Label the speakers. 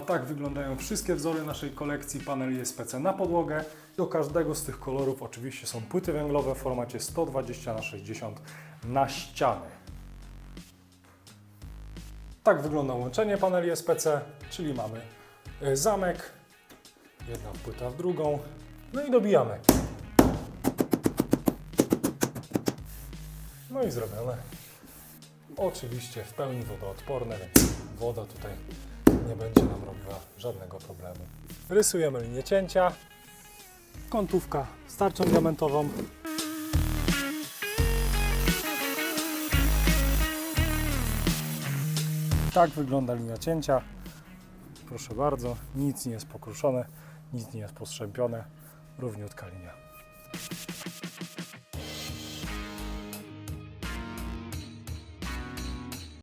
Speaker 1: tak wyglądają wszystkie wzory naszej kolekcji paneli SPC na podłogę. Do każdego z tych kolorów oczywiście są płyty węglowe w formacie 120 na 60 na ściany. Tak wygląda łączenie paneli SPC, czyli mamy y, zamek, jedna płyta w drugą, no i dobijamy. No i zrobione. Oczywiście w pełni wodoodporne, więc woda tutaj nie będzie nam robiła żadnego problemu. Rysujemy linię cięcia, kątówka z tarczą diamentową. Tak wygląda linia cięcia. Proszę bardzo, nic nie jest pokruszone, nic nie jest postrzępione, równiutka linia.